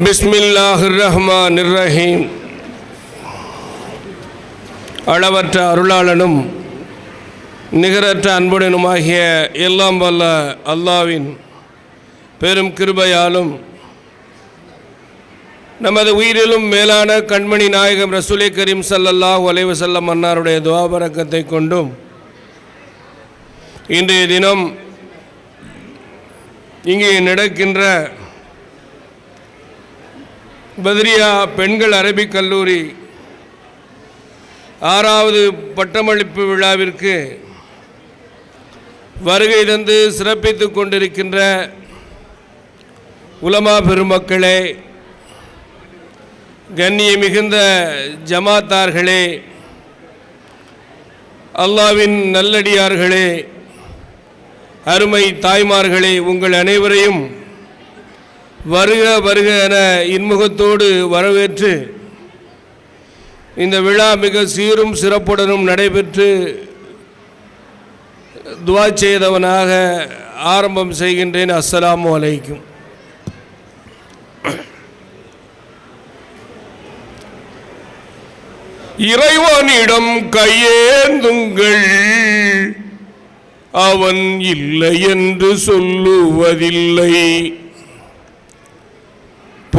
பிஸ்மில்லாஹ் ரஹ்மான் ரஹீம் அளவற்ற அருளாளனும் நிகரற்ற அன்புடனுமாகிய எல்லாம் வல்ல அல்லாவின் பெரும் கிருபையாலும் நமது உயிரிலும் மேலான கண்மணி நாயகம் ரசூலே கரீம் சல்லல்லாஹ் ஒலைவு செல்லம் அன்னாருடைய துவாபரக்கத்தை கொண்டும் இன்றைய தினம் இங்கே நடக்கின்ற பத்ரியா பெண்கள் அரபிக் கல்லூரி ஆறாவது பட்டமளிப்பு விழாவிற்கு வருகை தந்து சிறப்பித்து கொண்டிருக்கின்ற உலமா பெருமக்களே கண்ணிய மிகுந்த ஜமாத்தார்களே அல்லாவின் நல்லடியார்களே அருமை தாய்மார்களே உங்கள் அனைவரையும் வருக வருக என இன்முகத்தோடு வரவேற்று இந்த விழா மிக சீரும் சிறப்புடனும் நடைபெற்று துவா செய்தவனாக ஆரம்பம் செய்கின்றேன். அஸ்ஸலாமு அலைக்கும். இறைவனிடம் கையேந்துங்கள். அவன் இல்லை என்று சொல்லுவதில்லை.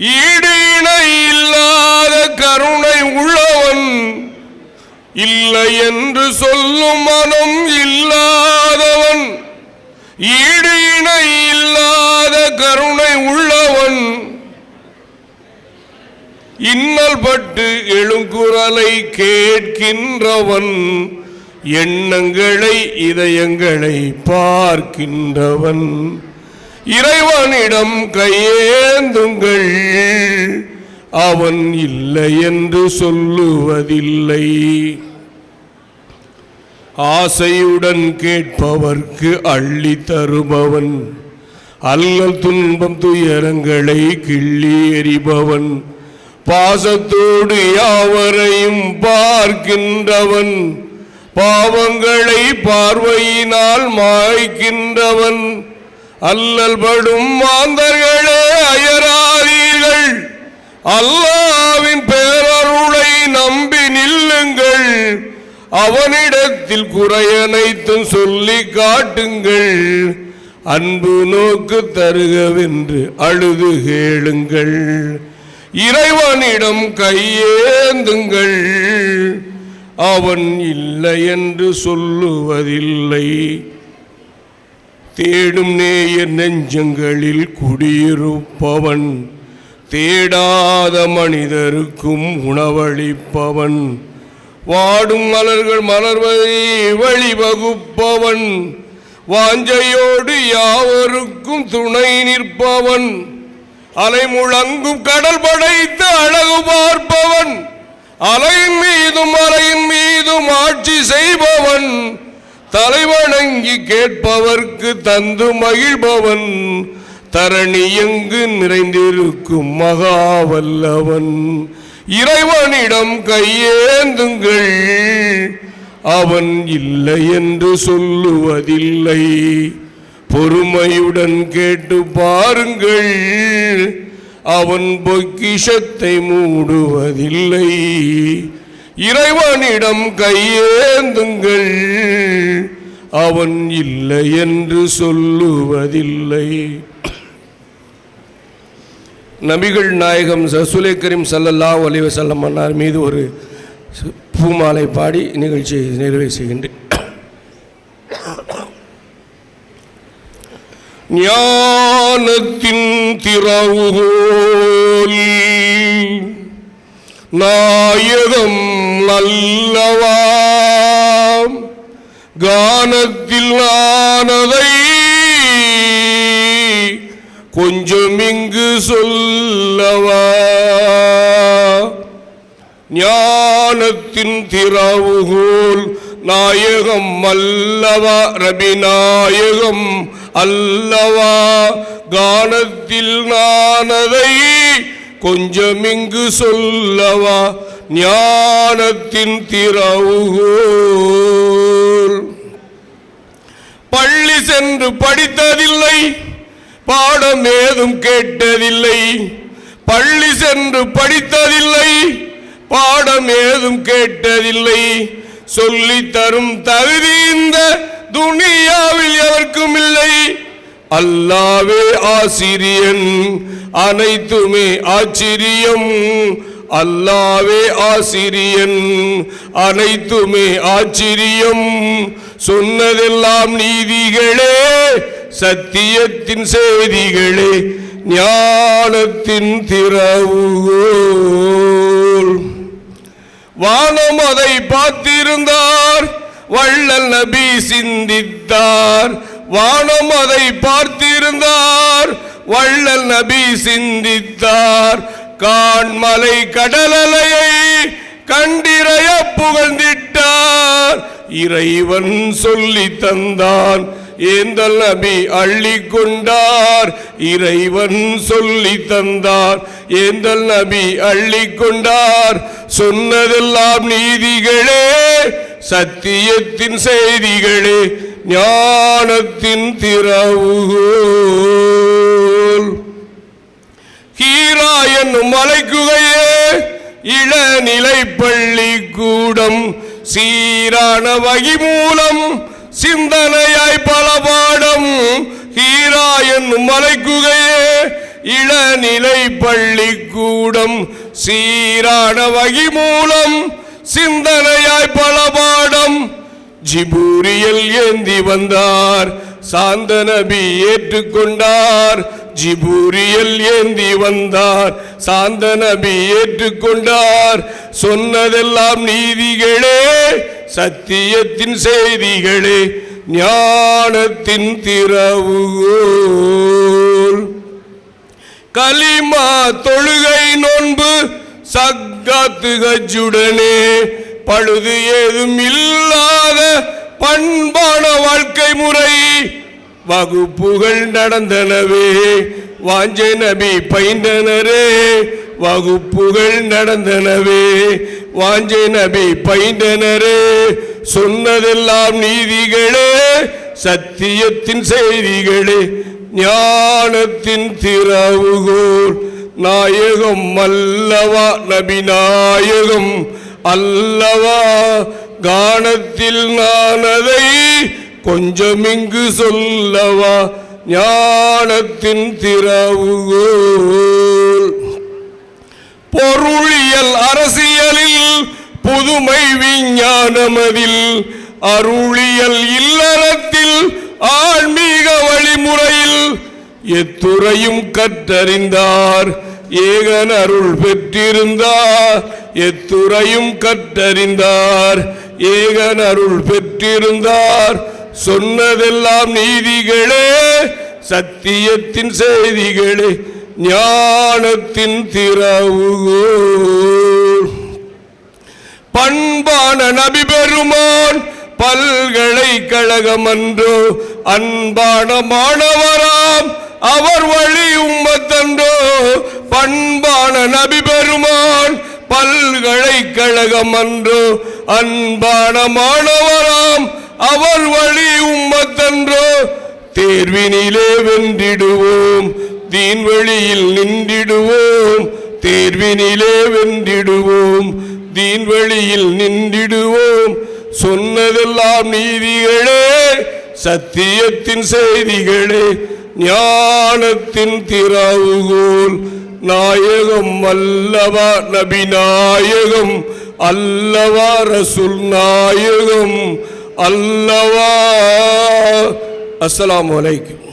ஈடு இல்லாத கருணை உள்ளவன் இல்லை என்று சொல்லும் மனம் இல்லாதவன். ஈடு இல்லாத கருணை உள்ளவன் இன்னல் பட்டு எழுங்குரலை கேட்கின்றவன். எண்ணங்களை இதயங்களை பார்க்கின்றவன். இறைவனிடம் கையேந்துங்கள். அவன் இல்லை என்று சொல்லுவதில்லை. ஆசையுடன் கேட்பவர்க்கு அள்ளி தருபவன். அல்லல் துன்பம் துயரங்களை கிள்ளி எறிபவன் பாசத்தோடு யாவரையும் பார்க்கின்றவன். பாவங்களை பார்வையினால் மாய்க்கின்றவன். அல்லல் படும் மாந்தர்களே அயராதீர்கள். அல்லாவின் பேரருளை நம்பி நில்லுங்கள். அவனிடத்தில் குறையனைத்தும் சொல்லி காட்டுங்கள். அன்பு நோக்கு தருகவென்று அழுது கேளுங்கள். இறைவனிடம் கையேந்துங்கள். அவன் இல்லை என்று சொல்லுவதில்லை. தேடும் நேய நெஞ்சங்களில் குடியிருப்பவன். தேடாத மனிதருக்கும் உணவளிப்பவன். வாடும் மலர்கள் மலர்வதை வழிவகுப்பவன். வாஞ்சையோடு யாவருக்கும் துணை நிற்பவன். அலை முழங்கும் கடல் படைத்து அழகு பார்ப்பவன். அலையின் மீதும் அலையின் மீதும் ஆட்சி செய்பவன். தலைவணங்கி கேட்பவர்க்கு தந்து மகிழ்பவன் தரணி எங்கு நிறைந்திருக்கும் மகாவல்லவன். இறைவனிடம் கையேந்துங்கள் அவன் இல்லை என்று சொல்லுவதில்லை. பொறுமையுடன் கேட்டு பாருங்கள் அவன் பொக்கிஷத்தை மூடுவதில்லை. இறைவனிடம் கையேந்துங்கள். அவன் இல்லை என்று சொல்லுவதில்லை. நபிகள் நாயகம் ரசூலை கரீம் சல்லல்லா ஒலிவ வஸல்லம் மீது ஒரு பூமாலை பாடி நிகழ்ச்சியை நிறைவு செய்கின்றேன். ஞானத்தின் திறவுகோல் நாயகம் நல்லவாம் கானத்தில் ஆனதை கொஞ்சம் இங்கு சொல்லவா? ஞானத்தின் திராவுகோல் நாயகம் அல்லவா? ரபி நாயகம் அல்லவா? கானத்தில் நானதை கொஞ்சம் இங்கு சொல்லவா ஞானத்தின் திறவுகோல் பள்ளி சென்று படித்ததில்லை பாடம் ஏதும் கேட்டதில்லை. பள்ளி சென்று படித்ததில்லை பாடம் ஏதும் கேட்டதில்லை. சொல்லி தரும் தகுதி இந்த துனியாவில் எவருக்கும் இல்லை. அல்லாவே ஆசிரியன் அனைத்துமே ஆச்சரியம். அல்லாவே ஆசிரியன். அனைத்துமே ஆச்சரியம். சொன்னதெல்லாம் நீதிகளே சத்தியத்தின் செய்திகளே ஞானத்தின் திறவுகோல். வானம் அதை பார்த்திருந்தார் வள்ளல் நபி சிந்தித்தார். வானம் அதை பார்த்திருந்தார் வள்ளல் நபி சிந்தித்தார். கான்மலை கடலலையை கண்டிரைய புகழ்ந்திட்டார். இறைவன் சொல்லி தந்தான். ஏந்தல் நபி அள்ளி கொண்டார். இறைவன் சொல்லி தந்தார். ஏந்தல் நபி அள்ளி கொண்டார். சொன்னதெல்லாம் நீதிகளே சத்தியத்தின் செய்திகளே. ஞானத்தின் திறவுகோல். கீரா என்னும் மலைக்குகையே இளநிலை பள்ளி கூடம் சீரான வகி மூலம் சிந்தனையாய் பல பாடம் ஹீரா என்னும் மலைக்குகையே இளநிலை பள்ளி கூடம் சீரான வகி மூலம் சிந்தனையாய் பல பாடம் ஜிபூரியல் ஏந்தி வந்தார் சாந்த நபி ஏற்றுக்கொண்டார். ஜிபூரியல் ஏந்தி வந்தார் சாந்த நபி ஏற்றுக்கொண்டார். சொன்னதெல்லாம் நீதிகளே சத்தியத்தின் செய்திகளே ஞானத்தின் திறவுகோல். கலிமா தொழுகை நோன்பு சக்காத்து கஜுடனே பழுது ஏதும் இல்லாத பண்பான வாழ்க்கை முறை. வகுப்புகள் நடந்தனவே. வாஞ்ச நபி பைந்தனரே வகுப்புகள் நடந்தனவே. வாஞ்ச நபி பைந்தனரே சொன்னதெல்லாம் நீதிகளே. சத்தியத்தின் செய்திகளே. ஞானத்தின் திறவுகோர் நாயகம் அல்லவா நபி நாயகம். அல்லவா? கானத்தில் நான் அதை கொஞ்சம் இங்கு சொல்லவா? ஞானத்தின் திறவுகோல். பொருளியல் அரசியலில் புதுமை விஞ்ஞானமதில் அருளியல் இல்லறத்தில் ஆன்மீக வழிமுறையில் எத்துறையும் கற்றறிந்தார் ஏகன் அருள் பெற்றிருந்தார். எத்துறையும் கற்றறிந்தார் ஏகன் அருள் பெற்றிருந்தார். சொன்னதெல்லாம் நீதிகளே சத்தியத்தின் செய்திகளே ஞானத்தின் திறவுகோ. பண்பான நபி பெருமான் பல்கலைக்கழகம் அன்றோ அன்பான மாணவராம் அவர் வழி உம்மத்தன்றோ. பண்பான நபி பெருமான் பல்கலைக்கழகம் அன்று அன்பான மாணவராம் அவர் வழி உம்மத்தன்றோ. தேர்வினிலே வென்றிடுவோம் தீன் வழியில் நின்றிடுவோம் தேர்வினிலே வென்றிடுவோம் தீன் வழியில் நின்றிடுவோம். சொன்னதெல்லாம் நீதிகளே சத்தியத்தின் செய்திகளே ஞானத்தின் திராவுகோல் நாயகம் அல்லவா நபி நாயகம் அல்லவா ரசுல் நாயகம் அல்லவா அஸ்லாம் வலைக்கும்